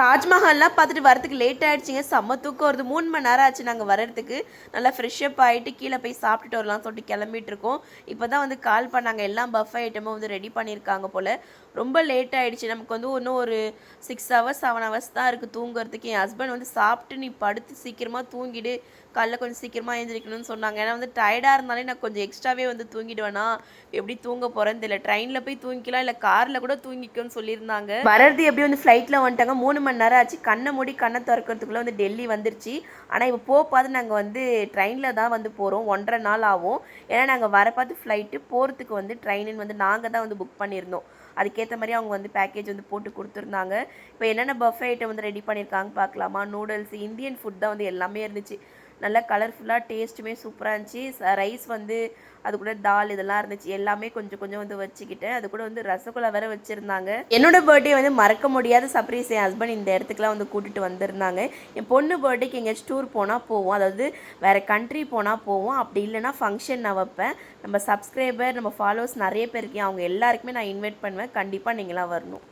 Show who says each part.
Speaker 1: தாஜ்மஹால்லாம் பார்த்துட்டு வரதுக்கு லேட் ஆயிடுச்சுங்க. செம்ம தூக்கம் வருது. மூணு மணி நேரம் ஆச்சு நாங்கள் வர்றதுக்கு. நல்லா ஃப்ரெஷ்ஷப் ஆகிட்டு கீழே போய் சாப்பிட்டுட்டு வரலாம்னு சொல்லிட்டு கிளம்பிட்டு இருக்கோம். இப்போ தான் வந்து கால் பண்ணாங்க. எல்லாம் பஃப் ஐட்டமும் வந்து ரெடி பண்ணியிருக்காங்க போல். ரொம்ப லேட் ஆகிடுச்சு நமக்கு வந்து இன்னும் ஒரு சிக்ஸ் ஹவர்ஸ் செவன் ஹவர்ஸ் தான் இருக்குது தூங்குறதுக்கு. என் ஹஸ்பண்ட் வந்து சாப்பிட்டு நீ படுத்து சீக்கிரமாக தூங்கிடு. காலைல கொஞ்சம் சீக்கிரமாக எழுந்திரிக்கணும்னு சொன்னாங்க. ஏன்னா வந்து டயர்டாக இருந்தாலே நான் கொஞ்சம் எக்ஸ்ட்ராவே வந்து தூங்கிடுவேனா? எப்படி தூங்க போகிறேன்னு தெரியல. ட்ரெயினில் போய் தூங்கிக்கலாம். இல்லை காரில் கூட தூங்கிக்கோன்னு சொல்லியிருந்தாங்க. வரது எப்படி வந்து ஃப்ளைட்டில் வந்துட்டாங்க? மூணு மணி நேரம் ஆச்சு. கண்ணை மூடி கண்ணை திறக்கிறதுக்குள்ளே வந்து டெல்லி வந்துருச்சு. ஆனால் இப்போ போக பார்த்து நாங்கள் வந்து ட்ரெயினில் தான் வந்து போகிறோம் ஒன்றரை நாள் ஆகும். ஏன்னா நாங்கள் வர பார்த்து ஃப்ளைட்டு போகிறதுக்கு வந்து ட்ரெயினுன்னு வந்து நாங்கள் தான் வந்து புக் பண்ணியிருந்தோம். அதுக்கேற்ற மாதிரி அவங்க வந்து பேக்கேஜ் வந்து போட்டு கொடுத்துருந்தாங்க. இப்போ என்னென்ன பஃபே ஐட்டம் வந்து ரெடி பண்ணியிருக்காங்க பார்க்கலாமா? நூடுல்ஸ் இந்தியன் ஃபுட் தான் வந்து எல்லாமே இருந்துச்சு. நல்லா கலர்ஃபுல்லாக டேஸ்ட்டுமே சூப்பராக இருந்துச்சு. ரைஸ் வந்து அது கூட தால் இதெல்லாம் இருந்துச்சு. எல்லாமே கொஞ்சம் கொஞ்சம் வந்து வச்சுக்கிட்டேன் அது கூட வந்து ரசகுல்லா வேற வச்சுருந்தாங்க. என்னோட பர்த்டே வந்து மறக்க முடியாத சர்ப்ரைஸ் என் ஹஸ்பண்ட் இந்த இடத்துக்குலாம் வந்து கூட்டிகிட்டு வந்திருந்தாங்க. என் பொண்ணு பர்த்டேக்கு எங்கேயாச்சும் டூர் போனால் போவோம். அதாவது வேறு கண்ட்ரி போனால் போவோம். அப்படி இல்லைன்னா ஃபங்க்ஷன் நான் வைப்பேன். நம்ம சப்ஸ்கிரைபர் நம்ம ஃபாலோவர்ஸ் நிறைய பேர் இருக்கேன் அவங்க எல்லாருக்குமே நான் இன்வைட் பண்ணுவேன். கண்டிப்பாக நீங்களாம் வரணும்.